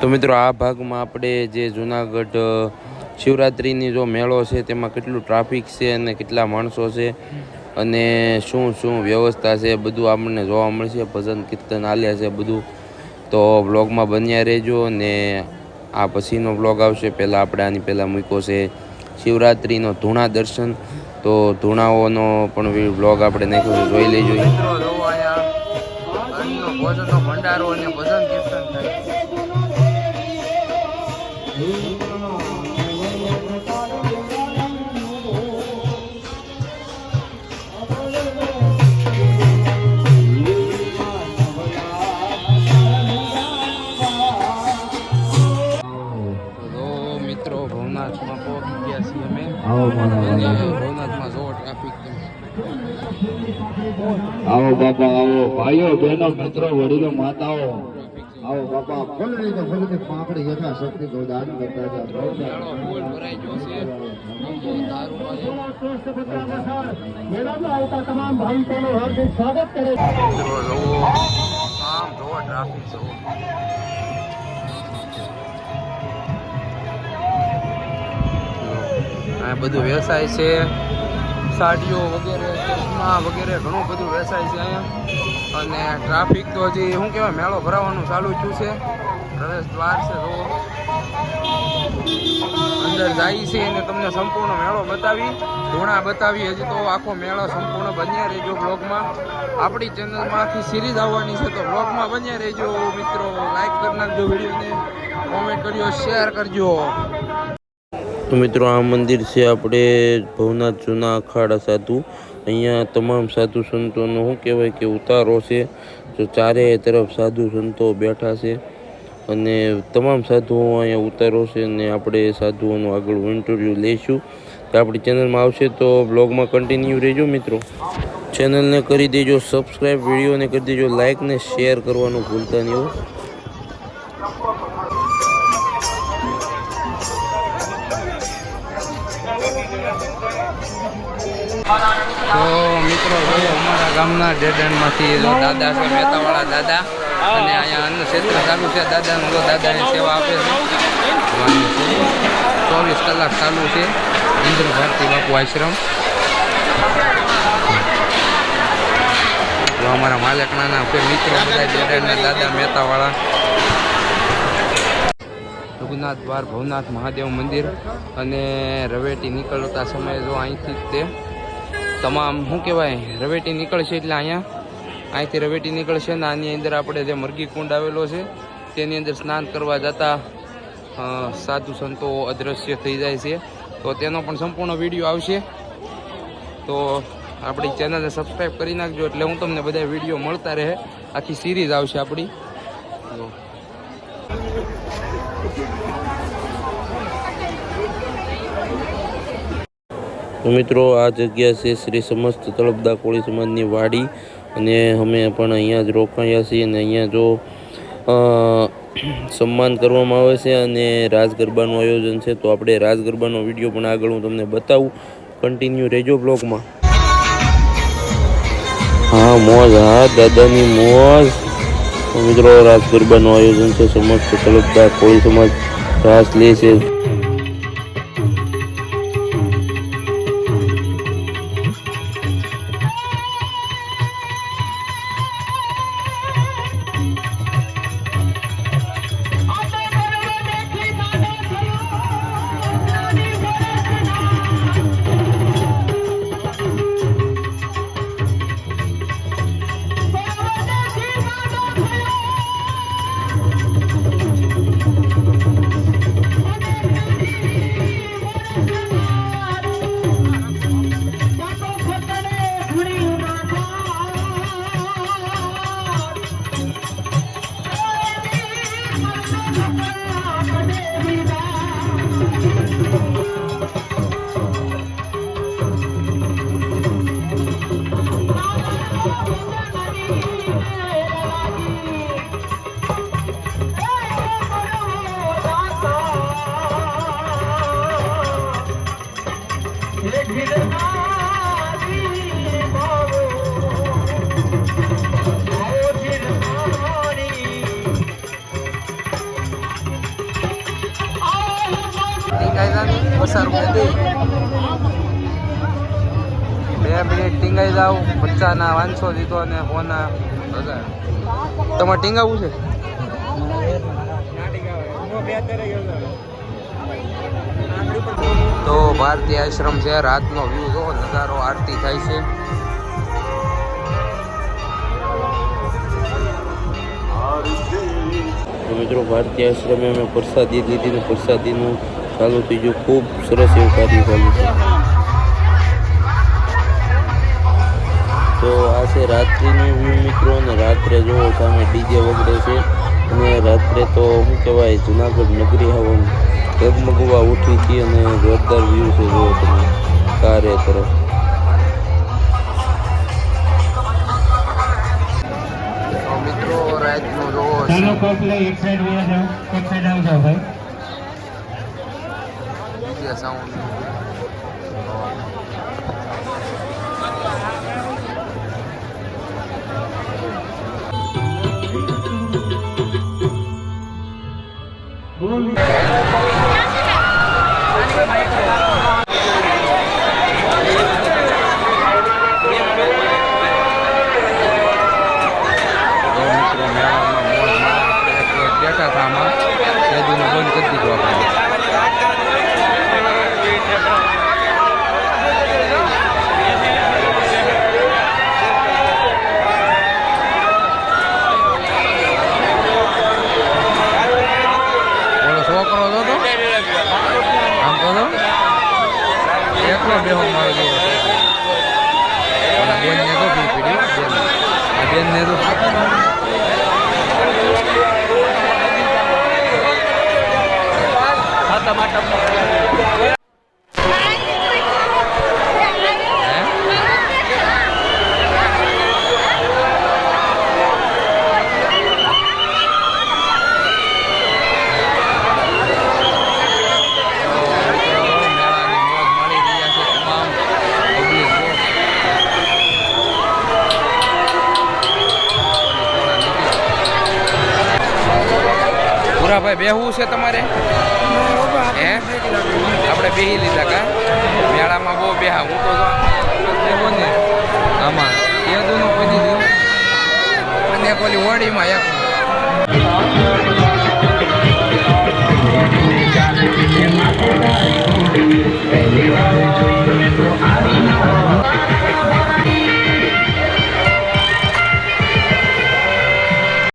તો મિત્રો આ ભાગમાં આપણે જે જુનાગઢ શિવરાત્રિની જો મેળો છે, તેમાં કેટલું ટ્રાફિક છે અને કેટલા માણસો છે અને શું શું વ્યવસ્થા છે, બધું આપણને જોવા મળશે. ભજન, કીર્તન, આલ્યા છે બધું. તો બ્લોગમાં બન્યા રહેજો અને આ પછીનો બ્લોગ આવશે. પહેલાં આપણે આની પહેલાં મૂક્યો છે શિવરાત્રિનો ધૂણા દર્શન. તો ધૂણાઓનો પણ બ્લોગ આપણે નાખ્યો છે. જોઈ લેજો. ભંડારો અને ભજન કીર્તન. ભવનાથમાં પહોંચી ગયા છીએ અમે. ભવનાથમાં જોવો ટ્રાફિક આવો બાપા આવો. ભાઈઓ બહેનો મિત્રો વડીલો માતાઓ. આવો બાપા ફૂલની તો ફૂલની પાંપડી યથા શક્તિ ગોદાન કરતા જાઓ. ફૂલ ભરાઈ ગયો છે. તમામ ભાવિકોનું હાર્દિક સ્વાગત કરે આમ જોવો ટ્રાફિક જોવો. આ બધું વ્યવસાય છે. સાડીઓ વગેરે, ચશ્મા વગેરે ઘણું બધું વેચાય છે અહીંયા. અને ટ્રાફિક તો હજી, શું કહેવાય, મેળો ભરાવાનું ચાલુ થયું છે. પ્રવેશ દ્વાર છે તો અંદર જાય છે અને તમને સંપૂર્ણ મેળો બતાવી, ધૂણા બતાવી. હજી તો આખો મેળો સંપૂર્ણ બન્યા રહેજો બ્લોગમાં. આપણી ચેનલમાંથી સિરીઝ આવવાની છે તો બ્લોગમાં બન્યા રહેજો. મિત્રો લાઈક કરી નાખજો વિડીયોને કોમેન્ટ કરજો શેર કરજો. તો મિત્રો, આ મંદિર છે આપણે ભવનાથ જૂના અખાડા સાધુ. અહીંયા તમામ સાધુ સંતોનો શું કહેવાય કે ઉતારો છે. જો ચારેય તરફ સાધુ સંતો બેઠા છે અને તમામ સાધુઓ અહીંયા ઉતારો છે અને આપણે સાધુઓનું આગળ ઇન્ટરવ્યૂ લઈશું. તો આપણી ચેનલમાં આવશે તો બ્લોગમાં કન્ટિન્યુ રહેજો મિત્રો. ચેનલને કરી દેજો સબસ્ક્રાઈબ વિડીયોને કરી દેજો લાઇકને શેર કરવાનું ભૂલતા નહીં તો મિત્રો જોઈએ અમારા ગામના ડેડનમાંથી દાદા છે, મહેતાવાળા દાદા. અને અહીંયા અન્ન ક્ષેત્ર ચાલુ છે. દાદાનું જો દાદાની સેવા આપે છે. ચોવીસ કલાક ચાલુ છે. ઇન્દ્ર ભારતી બાપુ આશ્રમ. અમારા માલિકના છે, મિત્રો, બધા ડેડનના દાદા, મહેતાવાળા. રઘુનાથ દ્વાર ભવનાથ મહાદેવ મંદિર અને રવેટી નીકળતા સમયે જો અહીંથી તે તમામ, શું કહેવાય, રવેટી નીકળશે એટલે અહીંયા? અહીંથી રવેટી નીકળશે ને આની અંદર આપણે જે મરઘી કુંડ આવેલો છે, તેની અંદર સ્નાન કરવા જતાં સાધુ સંતો અદૃશ્ય થઈ જાય છે. તો તેનો પણ સંપૂર્ણ વીડિયો આવશે. તો આપણી ચેનલને સબસ્ક્રાઈબ કરી નાખજો એટલે હું તમને બધા વીડિયો મળતા રહે. આખી સિરીઝ આવશે આપણી. મિત્રો, આ જગ્યા છે શ્રી સમસ્ત તળપદા કોળી સમાજની વાડી અને અમે પણ અહીંયા જ રોકાયા છીએ અને અહીંયા જો સન્માન કરવામાં આવે છે અને રાજ ગરબાનું આયોજન છે, તો આપણે રાજ ગરબાનો વીડિયો પણ આગળ હું તમને બતાવું. કન્ટિન્યુ રહેજો બ્લોગમાં હા, મોજ, હા, દાદાની મોજ. મિત્રો રાસ ગરબાનું આયોજન છે સમસ્ત કલબદાર કોળી સમાજ રાસ લે છે. ટીંગાઈ જાની પચાસ બે મિનિટ ટીંગાઈ જાવ બચ્ચાના વાંચો દીધો અને ફોના હજાર. તમારે ટીંગાવું છે? તો ભારતીય આશ્રમ છે, રાતનો વ્યૂ જો, નજારો આરતી થાય છે. મિત્રો, ભારતીય આશ્રમે અમે પ્રસાદી દીધી ને પ્રસાદીનું ચાલુ થઈ ગયું. ખૂબ સરસ એવું કાર્ય ચાલુ છે તો આ છે રાત્રિનું વ્યૂ મિત્રો અને રાત્રે જો સામે ડીજે વગડે છે. અને રાત્રે તો શું કહેવાય જુનાગઢ નગરી હવન ઝગમગવા ઉઠી હતી અને જોરદાર વ્યૂ છે જોવો તમે કાર્ય તરફ. મિત્રો રાતનો જોવો ચાલો કોકલે એક સાઈડ વયા એક સાઈડ આવી જાઓ ભાઈ. ડીજે સાઉન્ડ તો મિત્રો મેળામાં મોજમાં આપણે એક બેઠા હતા આમાં સેદુને બંધ કરી દીધું આપણે ઓલો છોકરો હતો તો આમ તો તો એકલો બેહો મારો જેવો ઓલા બેન ને તો પી પીડ્યું? બેન. આ બેન ને તો હે? ભૂરાભાઈ બેહવું છે તમારે? હે? આપણે બેહી લીધા કા? મેળામાં બહુ બેહા, હું તો બેહું ને. આમાં. એ દોનું પહોંચી ગયું અને ઓલીમાં એક